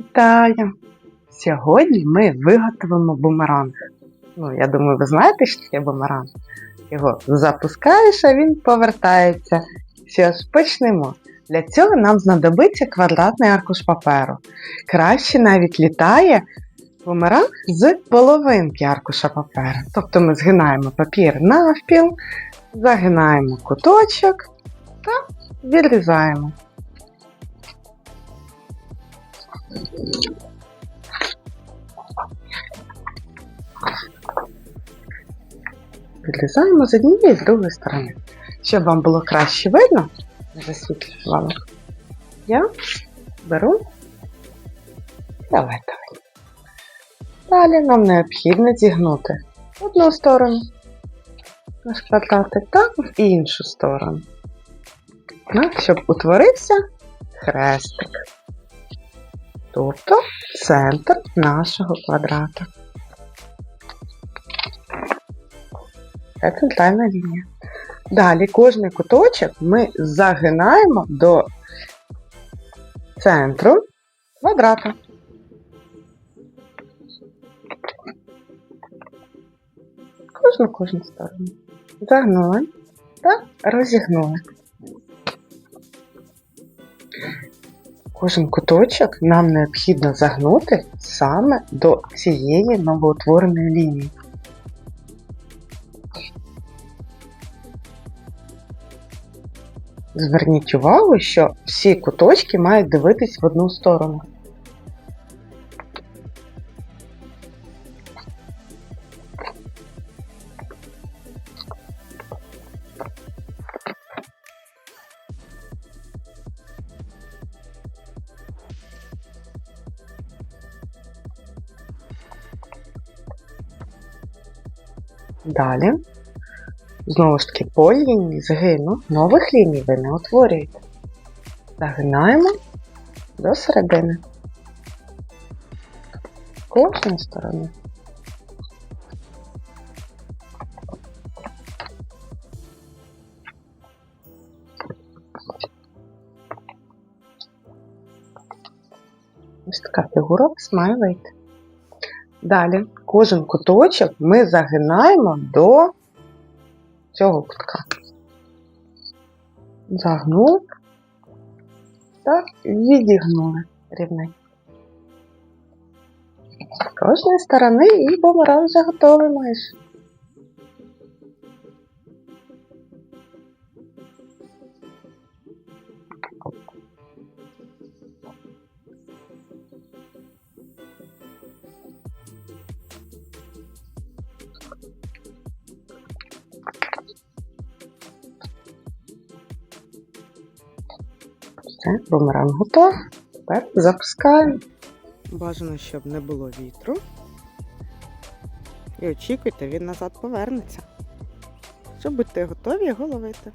Вітаю! Сьогодні ми виготовимо бумеранг. Ну, я думаю, ви знаєте, що таке бумеранг? Його запускаєш, а він повертається. Що ж, почнемо. Для цього нам знадобиться квадратний аркуш паперу. Краще навіть літає бумеранг з половинки аркуша паперу. Тобто ми згинаємо папір навпіл, загинаємо куточок та відрізаємо. Відрізаємо з однієї і з другої сторони. Щоб вам було краще видно, засвітлю вам. Я беру фіолетовий. Далі нам необхідно зігнути одну сторону наш квадратик та в іншу сторону. Так, щоб утворився хрестик. Тобто центр нашого квадрата. Це центральна лінія. Далі кожний куточок ми загинаємо до центру квадрата. Кожну кожну сторону. Загнули та розігнули. Кожен куточок нам необхідно загнути саме до цієї новоутвореної лінії. Зверніть увагу, що всі куточки мають дивитись в одну сторону. Далі, знову ж таки, по лінії згину нових ліній ви не утворюєте. Загинаємо до середини. Кожної сторони. Ось така фігура має. Далі кожен куточок ми загинаємо до цього кутка. Загнули та відігнули рівненько. З кожної сторони і бумеранг майже. Все, бумеранг готов. Тепер запускаємо. Бажано, щоб не було вітру. І очікуйте, він назад повернеться. Щоб будьте готові його ловити.